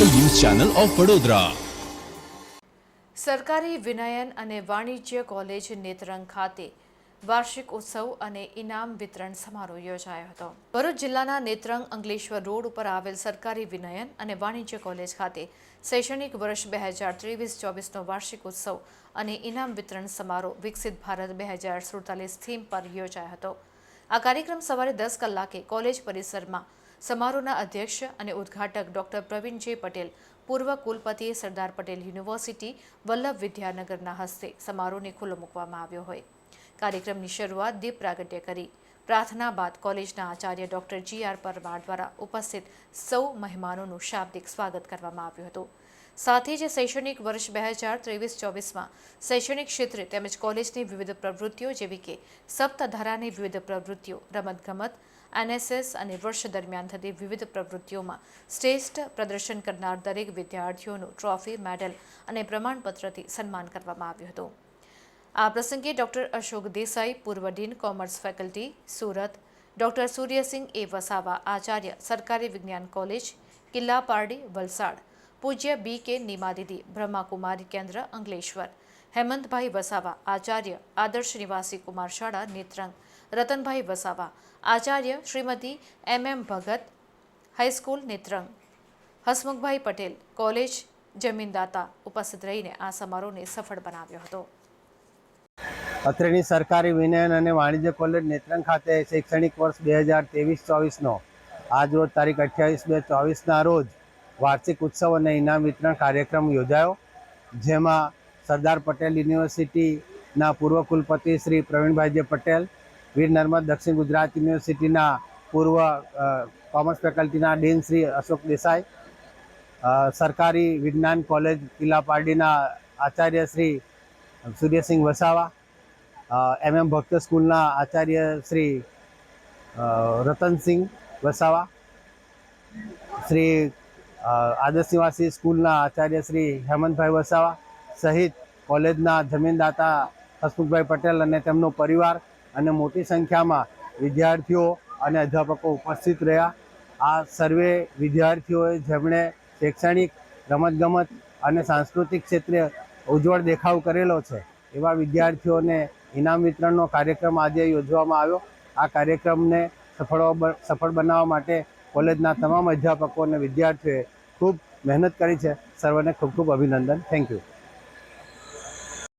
Channel of Vadodara. સરકારી વિનયન અને વાણિજ્ય કોલેજ નેત્રંગ ખાતે વાર્ષિક ઉત્સવ અને ઇનામ વિતરણ સમારોહ યોજાયો હતો. ભરૂચ જિલ્લાના નેત્રંગ અંગલેશ્વર રોડ ઉપર આવેલ સરકારી વિનયન અને વાણિજ્ય કોલેજ ખાતે શૈક્ષણિક વર્ષ બે હજાર ત્રેવીસ ચોવીસનો વાર્ષિક ઉત્સવ અને ઇનામ વિતરણ સમારોહ વિકસિત ભારત બે હજાર સુડતાલીસ થીમ પર યોજાયો હતો. આ કાર્યક્રમ સવારે દસ કલાકે કોલેજ પરિસરમાં સમારોહના અધ્યક્ષ અને ઉદ્ઘાટક ડોક્ટર પ્રવીણજી પટેલ, પૂર્વ કુલપતિએ સરદાર પટેલ યુનિવર્સિટી, વલ્લભ વિદ્યાનગરના હસ્તે સમારોહને ખુલ્લો મૂકવામાં આવ્યો હોય. કાર્યક્રમની શરૂઆત દીપ પ્રાગટ્ય કરી. પ્રાર્થના બાદ કોલેજના આચાર્ય ડોક્ટર જી આર પરમાર દ્વારા ઉપસ્થિત સૌ મહેમાનોનું શાબ્દિક સ્વાગત કરવામાં આવ્યું હતું. સાથે જ શૈક્ષણિક વર્ષ બે હજાર ત્રેવીસ ચોવીસમાં શૈક્ષણિક ક્ષેત્રે તેમજ કોલેજની વિવિધ પ્રવૃત્તિઓ જેવી કે સપ્તધારાની વિવિધ પ્રવૃત્તિઓ, રમતગમત એનએસએસ અને વર્ષ દરમિયાન થતી વિવિધ પ્રવૃત્તિઓમાં શ્રેષ્ઠ પ્રદર્શન કરનાર દરેક વિદ્યાર્થીઓનું ટ્રોફી, મેડલ અને પ્રમાણપત્રથી સન્માન કરવામાં આવ્યું હતું. આ પ્રસંગે ડોક્ટર અશોક દેસાઈ, પૂર્વ dean commerce faculty, Surat, doctor Suryasinh A Vasava, Acharya સરકારી વિજ્ઞાન કોલેજ કિલ્લાપારડી વલસાડ, પૂજ્ય બી કે નિમાદિદી બ્રહ્માકુમારી કેન્દ્ર, અંકલેશ્વર, હેમંતભાઈ વસાવા, આચાર્ય આદર્શ નિવાસી કુમાર શાળા Netrang Ratanbhai Vasava, Acharya Shrimati M M Bhagat, high school Netrang. Hasmukhbhai Patel, college જમીનદાતા ઉપસ્થિત રહીને આ સમારોહને સફળ બનાવ્યો હતો. અત્રેની સરકારી વિનયન અને વાણિજ્ય કોલેજ નેત્રંગ ખાતે શૈક્ષણિક વર્ષ બે હજાર ત્રેવીસ ચોવીસનો આજ રોજ તારીખ અઠ્યાવીસ બે ચોવીસના રોજ વાર્ષિક ઉત્સવ અને ઇનામ વિતરણ કાર્યક્રમ યોજાયો, જેમાં સરદાર પટેલ યુનિવર્સિટીના પૂર્વ કુલપતિ શ્રી પ્રવીણભાઈજી પટેલ વીર નર્મદ દક્ષિણ ગુજરાત યુનિવર્સિટીના પૂર્વ કોમર્સ ફેકલ્ટીના ડીન શ્રી અશોક દેસાઈ સરકારી વિજ્ઞાન કોલેજ કિલ્લા પારડીના આચાર્ય શ્રી સૂર્યસિંહ વસાવા એમ એમ ભક્ત સ્કૂલના આચાર્ય શ્રી રતનસિંહ વસાવા, શ્રી આદર્શનિવાસી આદર્શ નિવાસી સ્કૂલના આચાર્ય શ્રી હેમંતભાઈ વસાવા સહિત કોલેજના જમીનદાતા હસમુખભાઈ પટેલ અને તેમનો પરિવાર અને મોટી સંખ્યામાં વિદ્યાર્થીઓ અને અધ્યાપકો ઉપસ્થિત રહ્યા. આ સર્વે વિદ્યાર્થીઓએ જેમણે શૈક્ષણિક રમતગમત અને સાંસ્કૃતિક ક્ષેત્રે ઉજ્જવળ દેખાવ કરેલો છે, એવા વિદ્યાર્થીઓને ઇનામ વિતરણનો કાર્યક્રમ આજે યોજવામાં આવ્યો. આ કાર્યક્રમને સફળ સફળ બનાવવા માટે કોલેજના તમામ અધ્યાપકો અને વિદ્યાર્થીઓએ ખૂબ મહેનત કરી છે. સર્વને ખૂબ ખૂબ અભિનંદન. Thank you.